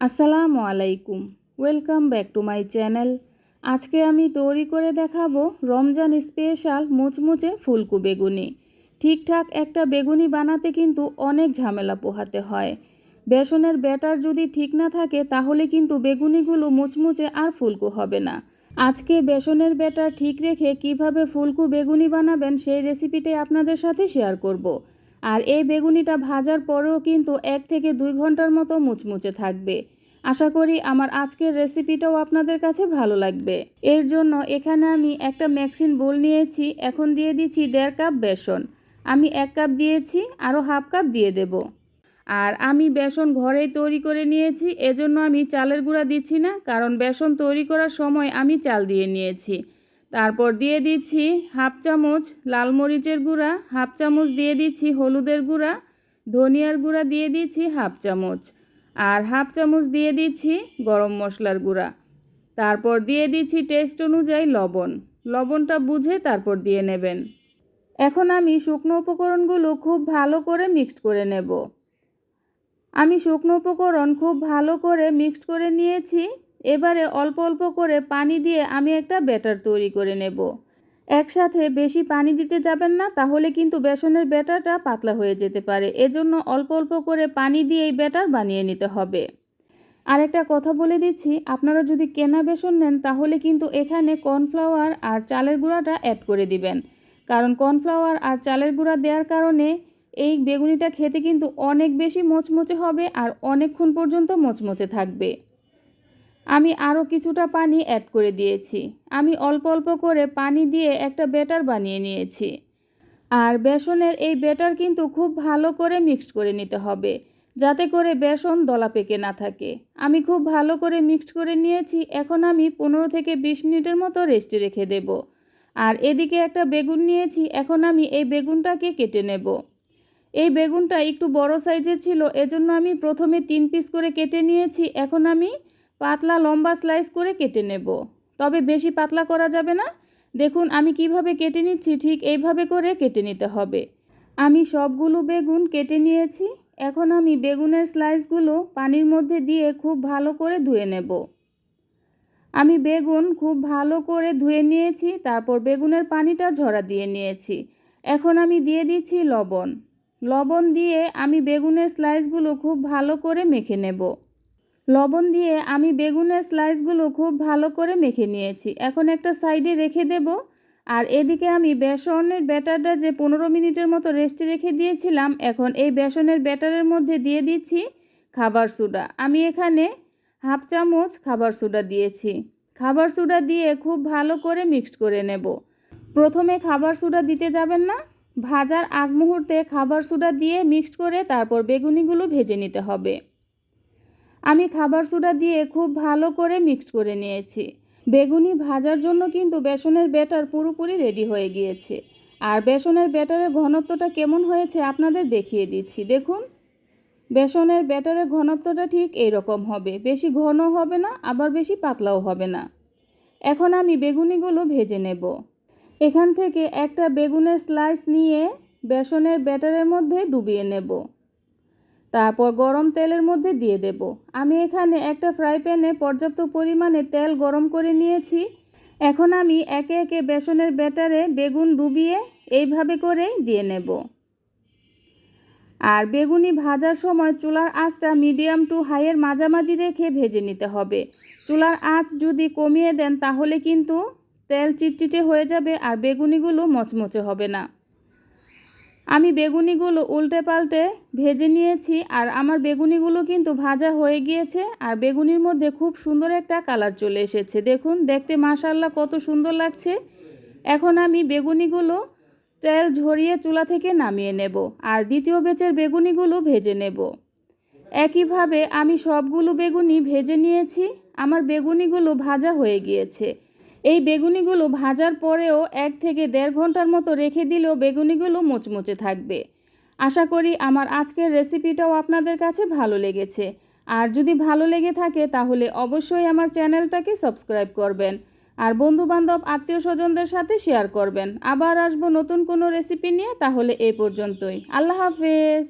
আসসালামু আলাইকুম, welcome back to my channel. আজকে আমি তৈরি করে দেখাবো রমজান স্পেশাল মুচমুচে ফুলকু বেগুনি। ঠিকঠাক একটা বেগুনি বানাতে কিন্তু অনেক ঝামেলা পোহাতে হয়। বেসনের ব্যাটার যদি ঠিক না থাকে, তাহলে কিন্তু বেগুনিগুলো মুচমুচে আর ফুলকু হবে না। আজকে বেসনের ব্যাটার ঠিক রেখে কীভাবে ফুলকু বেগুনি বানাবেন সেই রেসিপিটাই আপনাদের সাথে শেয়ার করব। আর এই বেগুনিটা ভাজার পরেও কিন্তু এক থেকে দুই ঘণ্টার মতো মুচমুচে থাকবে। আশা করি আমার আজকের রেসিপিটাও আপনাদের কাছে ভালো লাগবে। এর জন্য এখানে আমি একটা ম্যাক্সিন বোল নিয়েছি, এখন দিয়ে দিচ্ছি দেড় কাপ বেসন। আমি এক কাপ দিয়েছি, আরও হাফ কাপ দিয়ে দেব। আর আমি বেসন ঘরেই তৈরি করে নিয়েছি, এজন্য আমি চালের গুঁড়া দিচ্ছি না, কারণ বেসন তৈরি করার সময় আমি চাল দিয়ে নিয়েছি। তারপর দিয়ে দিচ্ছি হাফ চামচ লাল মরিচের গুঁড়া, হাফ চামচ দিয়ে দিচ্ছি হলুদের গুঁড়া, ধনিয়ার গুঁড়া দিয়ে দিচ্ছি হাফ চামচ আর হাফ চামচ দিয়ে দিচ্ছি গরম মশলার গুঁড়া। তারপর দিয়ে দিচ্ছি টেস্ট অনুযায়ী লবণ। লবণটা বুঝে তারপর দিয়ে নেবেন। এখন আমি শুকনো উপকরণগুলো খুব ভালো করে মিক্সড করে নেব। আমি শুকনো উপকরণ খুব ভালো করে মিক্সড করে নিয়েছি। এবারে অল্প অল্প করে পানি দিয়ে আমি একটা ব্যাটার তৈরি করে নেব। একসাথে বেশি পানি দিতে যাবেন না, তাহলে কিন্তু বেসনের ব্যাটারটা পাতলা হয়ে যেতে পারে। এজন্য অল্প অল্প করে পানি দিয়ে এই ব্যাটার বানিয়ে নিতে হবে। আর একটা কথা বলে দিচ্ছি, আপনারা যদি কেনা বেসন নেন, তাহলে কিন্তু এখানে কর্নফ্লাওয়ার আর চালের গুঁড়াটা অ্যাড করে দিবেন। কারণ কর্নফ্লাওয়ার আর চালের গুঁড়া দেওয়ার কারণে এই বেগুনিটা খেতে কিন্তু অনেক বেশি মোচমোচে হবে আর অনেকক্ষণ পর্যন্ত মোচমোচে থাকবে। আমি আরও কিছুটা পানি অ্যাড করে দিয়েছি। আমি অল্প অল্প করে পানি দিয়ে একটা ব্যাটার বানিয়ে নিয়েছি। আর বেসনের এই ব্যাটার কিন্তু খুব ভালো করে মিক্সড করে নিতে হবে, যাতে করে বেসন দলা পেকে না থাকে। আমি খুব ভালো করে মিক্সড করে নিয়েছি, এখন আমি পনেরো থেকে বিশ মিনিটের মতো রেস্টে রেখে দেব। আর এদিকে একটা বেগুন নিয়েছি, এখন আমি এই বেগুনটাকে কেটে নেব। এই বেগুনটা একটু বড় সাইজের ছিল, এজন্য আমি প্রথমে তিন পিস করে কেটে নিয়েছি, এখন আমি পাতলা লম্বা স্লাইস করে কেটে নেব। তবে বেশি পাতলা করা যাবে না। দেখুন, আমি কীভাবে কেটে নিচ্ছি, ঠিক এইভাবে করে কেটে নিতে হবে। আমি সবগুলো বেগুন কেটে নিয়েছি। এখন আমি বেগুনের স্লাইসগুলো পানির মধ্যে দিয়ে খুব ভালো করে ধুয়ে নেব। আমি বেগুন খুব ভালো করে ধুয়ে নিয়েছি, তারপর বেগুনের পানিটা ঝরা দিয়ে নিয়েছি। এখন আমি দিয়ে দিচ্ছি লবণ। লবণ দিয়ে আমি বেগুনের স্লাইসগুলো খুব ভালো করে মেখে নেব। লবণ দিয়ে আমি বেগুনের স্লাইসগুলো খুব ভালো করে মেখে নিয়েছি। এখন একটা সাইডে রেখে দেব। আর এদিকে আমি বেসনের ব্যাটারটা যে পনেরো মিনিটের মতো রেস্টে রেখে দিয়েছিলাম, এখন এই বেসনের ব্যাটারের মধ্যে দিয়ে দিচ্ছি খাবার সোডা আমি এখানে হাফ চামচ খাবার সোডা দিয়েছি। খাবার সোডা দিয়ে খুব ভালো করে মিক্সড করে নেব। প্রথমে খাবার সোডা দিতে যাবেন না। ভাজার আগ মুহূর্তে খাবার সোডা দিয়ে মিক্সড করে তারপর বেগুনিগুলো ভেজে নিতে হবে। আমি খাবার সোডা দিয়ে খুব ভালো করে মিক্সড করে নিয়েছি। বেগুনি ভাজার জন্য কিন্তু বেসনের ব্যাটার পুরোপুরি রেডি হয়ে গিয়েছে। আর বেসনের ব্যাটারের ঘনত্বটা কেমন হয়েছে আপনাদের দেখিয়ে দিচ্ছি। দেখুন, বেসনের ব্যাটারের ঘনত্বটা ঠিক এই রকম হবে। বেশি ঘন হবে না, আবার বেশি পাতলাও হবে না। এখন আমি বেগুনিগুলো ভেজে নেব। এখান থেকে একটা বেগুনের স্লাইস নিয়ে বেসনের ব্যাটারের মধ্যে ডুবিয়ে নেব। তারপর গরম তেলের মধ্যে দিয়ে দেব। আমি এখানে একটা ফ্রাই প্যানে পর্যাপ্ত পরিমাণে তেল গরম করে নিয়েছি। এখন আমি একে একে বেসনের ব্যাটারে বেগুন ডুবিয়ে এইভাবে করেই দিয়ে নেব। আর বেগুনি ভাজার সময় চুলার আঁচটা মিডিয়াম টু হাইয়ের মাঝামাঝি রেখে ভেজে নিতে হবে। চুলার আঁচ যদি কমিয়ে দেন তাহলে কিন্তু তেল চিটচিটে হয়ে যাবে আর বেগুনিগুলো মচমচে হবে না। আমি বেগুনিগুলো উল্টে পাল্টে ভেজে নিয়েছি আর আমার বেগুনিগুলো কিন্তু ভাজা হয়ে গিয়েছে আর বেগুনির মধ্যে খুব সুন্দর একটা কালার চলে এসেছে। দেখুন, দেখতে মাশাল্লাহ কত সুন্দর লাগছে। এখন আমি বেগুনিগুলো তেল ঝরিয়ে চুলা থেকে নামিয়ে নেব আর দ্বিতীয় বেচের বেগুনিগুলো ভেজে নেব। একইভাবে আমি সবগুলো বেগুনি ভেজে নিয়েছি। আমার বেগুনিগুলো ভাজা হয়ে গিয়েছে। এই বেগুনিগুলো ভাজার পরেও এক থেকে দেড় ঘণ্টার মতো রেখে দিলেও বেগুনিগুলো মুচমুচে থাকবে। আশা করি আমার আজকের রেসিপিটাও আপনাদের কাছে ভালো লেগেছে। আর যদি ভালো লেগে থাকে তাহলে অবশ্যই আমার চ্যানেলটাকে সাবস্ক্রাইব করবেন। আর বন্ধুবান্ধব, আত্মীয় স্বজনদের সাথে শেয়ার করবেন। আবার আসব নতুন কোনো রেসিপি নিয়ে তাহলে এই পর্যন্তই। আল্লাহ হাফেজ।